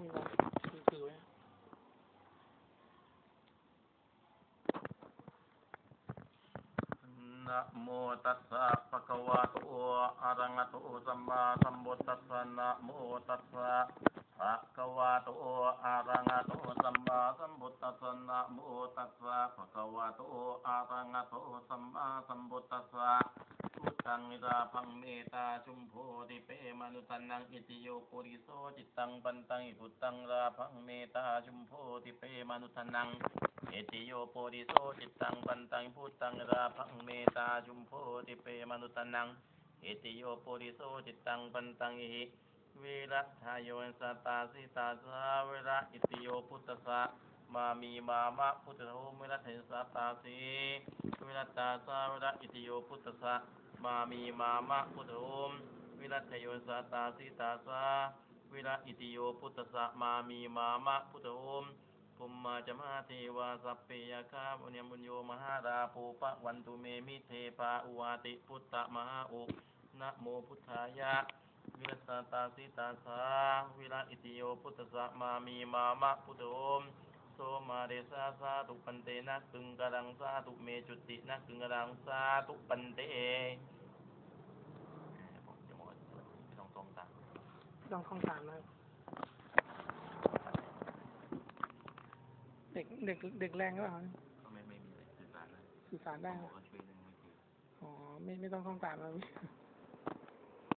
มีวะคือคือไว้นะโมตัสสะภะคะวะโตอะระหะโตสัมมาสัมพุทธัสสะนะโมตัสสะวะโตอะระหะโตสัมมาสัม พุทธัสสะนะโมตัสสะภะคะวะโตอะระหะโตสัมมาสัมพุทธัสสะพุทธังนิราพังเมตตาชุมโพธิเปมนุตันนังอิติโยปุริโสจิตตังปันตังอิพุตตังราพังเมตตาชุมโพธิเปมนุตันนังเอติโยโปริโสจิตตังปันตังพุตตังราพังเมตาจุมโพติเปมนุตันนังเอติโยโปริโสจิตตังปันตังอิหิวิรัตถายโยนสตตาสิตาสาเวระอิติโยพุทธะ มามีมามะพุทธโธมิรัตเถสตตาสีวิรัตตาสาเวระอิติโยพุทธสะมามีมามะพุทธโธวิรัตถายโยนสตตาสิตาสาวิระอิติโยพุทธสะมามีมามะพุทธโธภุมมาจมาเทวาสัพเพยคาบุญญมุญโยมหาราภูปะวันตุเมมิเทปาอุวาติพุทธมหาอุนะโมพุทธายะวิรัสตาสิตาสาวิระอิติโยพุทธสัมามีมามะพุทโธมโสมา เดสาสาตุปันเตนะกึงกรังสาตุเมจุตินะกึงกรังสาตุปันเตผมจะหมดไม่ต้องตรงตามลองท่องตามนะครับเด็กเด็กเด็กแรงก็เปล่าครับก็ไม่ไม่มีอะไรสื่อสารเลยสื่อสารได้หมไหมอก็ช่วยนึงไม่คืออ๋อไม่ไม่ต้องท่องตามแล้ว